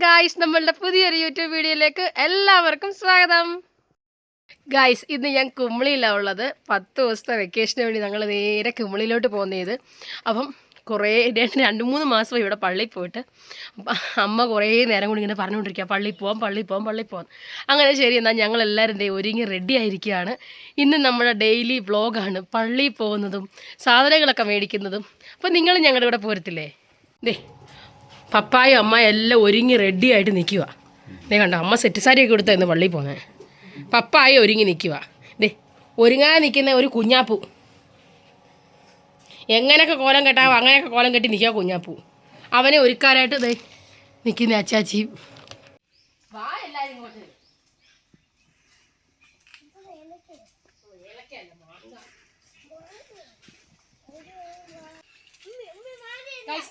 Guys നമ്മളുടെ പുതിയൊരു YouTube വീഡിയോയിലേക്ക് എല്ലാവർക്കും സ്വാഗതം. ഗായ്സ് ഇന്ന് ഞാൻ കുമളിയിലാണ് ഉള്ളത്. പത്ത് ദിവസത്തെ വെക്കേഷന് വേണ്ടി ഞങ്ങൾ നേരെ കുമളിയിലോട്ട് പോകുന്നത് അപ്പം കുറേ രണ്ട് രണ്ട് മൂന്ന് മാസം ഇവിടെ പള്ളിയിൽ പോയിട്ട് അമ്മ കുറേ നേരം കൂടി ഇങ്ങനെ പറഞ്ഞുകൊണ്ടിരിക്കുക. പള്ളിയിൽ പോവാം പള്ളിയിൽ പോവാം പള്ളിയിൽ പോവാം. അങ്ങനെ ശരി എന്നാൽ ഞങ്ങൾ എല്ലാവരും ദേ ഒരുങ്ങി റെഡി ആയിരിക്കുകയാണ്. ഇന്ന് നമ്മുടെ ഡെയിലി വ്ളോഗാണ് പള്ളിയിൽ പോകുന്നതും സാധനങ്ങളൊക്കെ മേടിക്കുന്നതും. അപ്പം നിങ്ങൾ ഞങ്ങളുടെ ഇവിടെ പോരത്തില്ലേ? ദേ പപ്പായും അമ്മ എല്ലാം ഒരുങ്ങി റെഡി ആയിട്ട് നിൽക്കുക നീ കണ്ടോ അമ്മ സെറ്റ് സാരിയൊക്കെ കൊടുത്താ ഇന്ന് പള്ളിയിൽ പോകുന്നത് പപ്പായ ഒരുങ്ങി നിൽക്കുക ദേ ഒരുങ്ങാൻ നിൽക്കുന്ന ഒരു കുഞ്ഞാപ്പൂ. എങ്ങനെയൊക്കെ കോലം കെട്ടാവോ അങ്ങനെയൊക്കെ കോലം കെട്ടി നിൽക്കുക കുഞ്ഞാപ്പൂ. അവനെ ഒരുക്കാനായിട്ട് ദേ നിൽക്കുന്ന അച്ചാച്ചിയും വാ എല്ലാവരും ഇങ്ങോട്ട്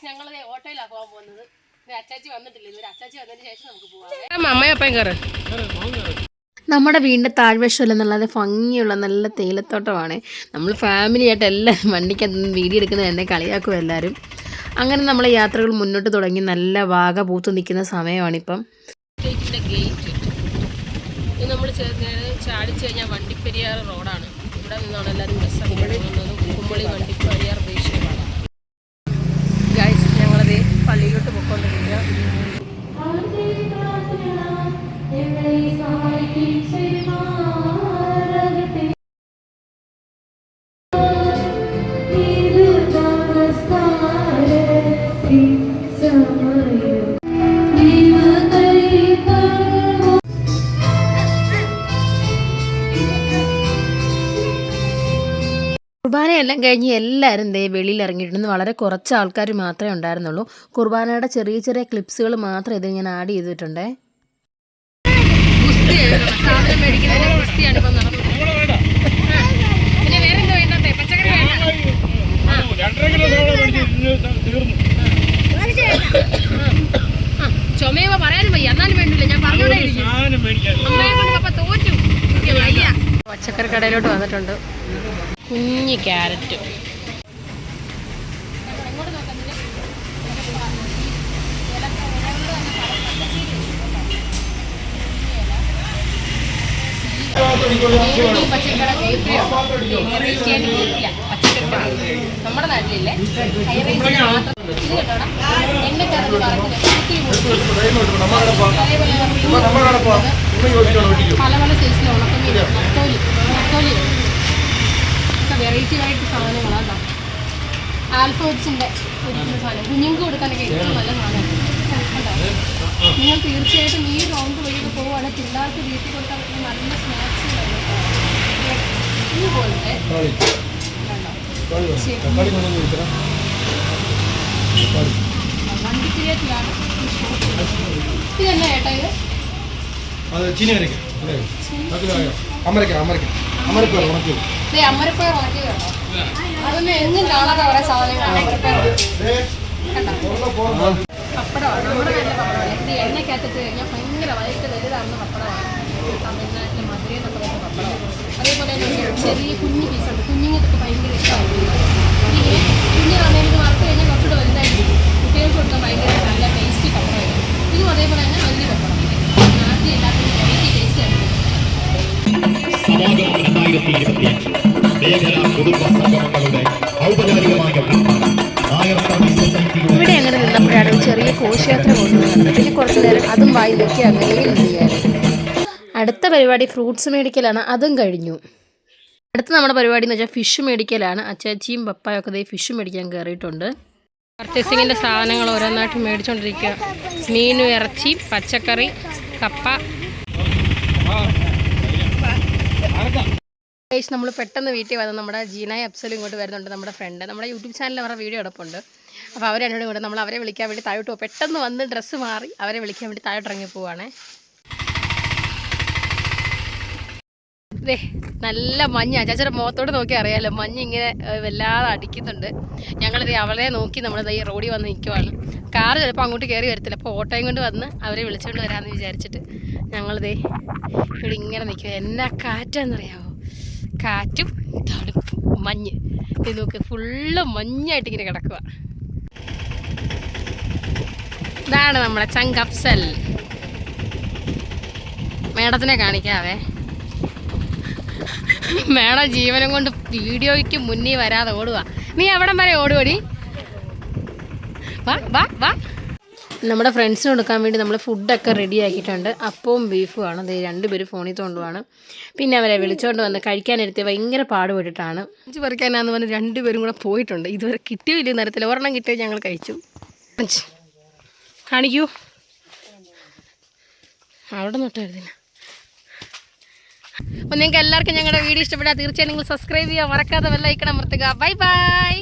ഞങ്ങൾ ഓട്ടോയിലാണ് പോകാൻ പോകുന്നത്. അച്ചാച്ചി വന്നിട്ടില്ല. അച്ചാച്ചി വന്നതിന് ശേഷം നമുക്ക് പോവാം. അമ്മയും അപ്പം കയറ് നമ്മുടെ വീടിന്റെ താഴ്വശമല്ല നല്ല ഭംഗിയുള്ള നല്ല തേയിലത്തോട്ടമാണ്. നമ്മൾ ഫാമിലി ആയിട്ട് എല്ലാവരും വണ്ടിക്കകത്ത് വീഡിയോ എടുക്കുന്നത് എന്നെ കളിയാക്കും എല്ലാവരും അങ്ങനെ നമ്മളെ യാത്രകൾ മുന്നോട്ട് തുടങ്ങി. നല്ല വാഗ പൂത്ത് നിൽക്കുന്ന സമയമാണിപ്പം. ഗേറ്റ് നമ്മൾ ചാടിച്ചു കഴിഞ്ഞാൽ വണ്ടിപ്പെരിയാർ റോഡാണ് ഇവിടെ നിന്നാണ് എല്ലാവരും ബസ്സൊക്കെ കുമ്പളി വണ്ടിപ്പെരിയാർ കുർബാനയെല്ലാം കഴിഞ്ഞ് എല്ലാവരും ദേ വെളിയിൽ ഇറങ്ങിയിട്ടുണ്ട് വളരെ കുറച്ച് ആൾക്കാർ മാത്രമേ ഉണ്ടായിരുന്നുള്ളൂ. കുർബാനയുടെ ചെറിയ ചെറിയ ക്ലിപ്സുകൾ മാത്രം ഇതിൽ ഞാൻ ആഡ് ചെയ്തിട്ടുണ്ടേ. സാധനം ഗുസ്തിയാണ് ഇപ്പം പച്ചക്കറി കടയിലോട്ട് വന്നിട്ടുണ്ട്. കുഞ്ഞി ക്യാരറ്റ്. നമ്മുടെ നാട്ടിലില്ലേ? ഹൈ റേഞ്ചിൽ മാത്രം. ഇത് കേട്ടോടാ എണ്ണക്കകത്ത് പല പല സൈസിലുള്ള ഉണക്കമീൻ. വെറൈറ്റി സാധനങ്ങളാണ് കേട്ടോ ആൽഫോട്സിന്റെ ഒരു സാധനം. കുഞ്ഞുങ്ങൾക്ക് കൊടുക്കാനൊക്കെ ഏറ്റവും നല്ല സാധനം. നിങ്ങൾ തീർച്ചയായിട്ടും ഈ റൗണ്ട് വഴിയൊക്കെ പോവുകയാണ്. പിള്ളേർക്ക് വീട്ടിൽ കൊടുക്കാൻ പറ്റുന്ന നല്ല സ്നാക്സ് ഇതുപോലത്തെ വണ്ടിക്കിരിയത്തിലാണ് ഇതെന്നാ ചേട്ടാ ഇത്? അത് ചീനി വരയ്ക്കാം അമരക്ക അമരക്ക. അമരക്ക ഉണക്കി നമ്മുടെ അതേപോലെ തന്നെ ചെറിയ കുഞ്ഞു പീസുണ്ട് കുഞ്ഞുങ്ങൾക്ക് ഭയങ്കര ഇഷ്ടമായിരുന്നു ഇത് വറുത്ത് കഴിഞ്ഞാൽ കുറച്ചുകൂടെ വലുതായിരിക്കും. കുട്ടികൾക്ക് കൊടുക്കാൻ ഭയങ്കര ഇവിടെ അങ്ങനെ നിന്നപ്പോഴാണ് ഒരു ചെറിയ കോശയാത്ര കൊണ്ടുവന്നത്. പിന്നെ കുറച്ച് നേരം അതും വായി നോക്കി അങ്ങനെ അടുത്ത പരിപാടി ഫ്രൂട്ട്സ് മേടിക്കലാണ് അതും കഴിഞ്ഞു. അടുത്ത നമ്മുടെ പരിപാടി എന്ന് വെച്ചാൽ ഫിഷ് മേടിക്കലാണ്. അച്ചാച്ചിയും പപ്പായും ഒക്കെ ദേ ഫിഷ് മേടിക്കാൻ കയറിയിട്ടുണ്ട്. പർച്ചേസിങ്ങിന്റെ സാധനങ്ങൾ ഓരോന്നായിട്ട് മേടിച്ചുകൊണ്ടിരിക്കുക മീനും ഇറച്ചി പച്ചക്കറി കപ്പ ഗൈസ് നമ്മൾ പെട്ടെന്ന് വീട്ടിൽ വന്ന് നമ്മുടെ ജീനായി അപ്സലും ഇങ്ങോട്ട് വരുന്നുണ്ട് നമ്മുടെ ഫ്രണ്ട് നമ്മുടെ യൂട്യൂബ് ചാനലിൽ അവരുടെ വീഡിയോ എടുപ്പുണ്ട് അപ്പോൾ അവരെ എന്നോട് കൂടെ നമ്മൾ അവരെ വിളിക്കാൻ വേണ്ടി താഴോട്ട് പോകും പെട്ടെന്ന് വന്ന് ഡ്രസ്സ് മാറി അവരെ വിളിക്കാൻ വേണ്ടി താഴോട്ട് ഇറങ്ങി പോവാണേ. ദേ നല്ല മഞ്ഞ. ചേച്ചിയുടെ മുഖത്തോട് നോക്കി അറിയാമല്ലോ മഞ്ഞ് ഇങ്ങനെ വല്ലാതെ അടിക്കുന്നുണ്ട്. ഞങ്ങളിത് അവളെ നോക്കി നമ്മൾ ഈ റോഡിൽ വന്ന് നിൽക്കുവാണ് കാർ ചിലപ്പോൾ അങ്ങോട്ട് കയറി വരത്തില്ല. അപ്പോൾ ഓട്ടോയും കൊണ്ട് വന്ന് അവരെ വിളിച്ചുകൊണ്ട് വരാമെന്ന് വിചാരിച്ചിട്ട് ഞങ്ങളിതേ ഇവിടെ ഇങ്ങനെ നിൽക്കുക എന്നാ കാറ്റാന്നറിയാവോ? കാറ്റും തണുപ്പും മഞ്ഞ്. ഇത് നോക്ക് ഫുള്ള് മഞ്ഞായിട്ട് ഇങ്ങനെ കിടക്കുക ഇതാണ് നമ്മുടെ ചങ്കപ്സൽ മേഡത്തിനെ കാണിക്കാവേ. മേഡം ജീവനം കൊണ്ട് വീഡിയോയ്ക്ക് മുന്നേ വരാതെ ഓടുക നീ എവിടം വരെ ഓടുവടി. വാ വാ വാ. നമ്മുടെ ഫ്രണ്ട്സിന് കൊടുക്കാൻ വേണ്ടി നമ്മൾ ഫുഡൊക്കെ റെഡി ആക്കിയിട്ടുണ്ട്. അപ്പവും ബീഫും ആണ്. ദേ രണ്ടുപേരും ഫോണിൽ തോണ്ടുവാണ് പിന്നെ അവരെ വിളിച്ചുകൊണ്ട് വന്ന് കഴിക്കാനെടുത്ത് ഭയങ്കര പാടുപെട്ടിട്ടാണ്. അഞ്ച് പറിക്കാനാന്ന് പറഞ്ഞ് രണ്ടുപേരും കൂടെ പോയിട്ടുണ്ട്. ഇതുവരെ കിട്ടിയില്ല നേരത്തിൽ ഒരെണ്ണം കിട്ടിയത് ഞങ്ങൾ കഴിച്ചു. കാണിക്കൂ. അവിടെ നോട്ടായിരുന്നില്ല അപ്പോൾ നിങ്ങൾക്ക് എല്ലാവർക്കും ഞങ്ങളുടെ വീഡിയോ ഇഷ്ടപ്പെട്ടാൽ തീർച്ചയായും നിങ്ങൾ സബ്സ്ക്രൈബ് ചെയ്യുക. മറക്കാതെ വെല്ലൈക്കണം അമർത്തുക. Bye bye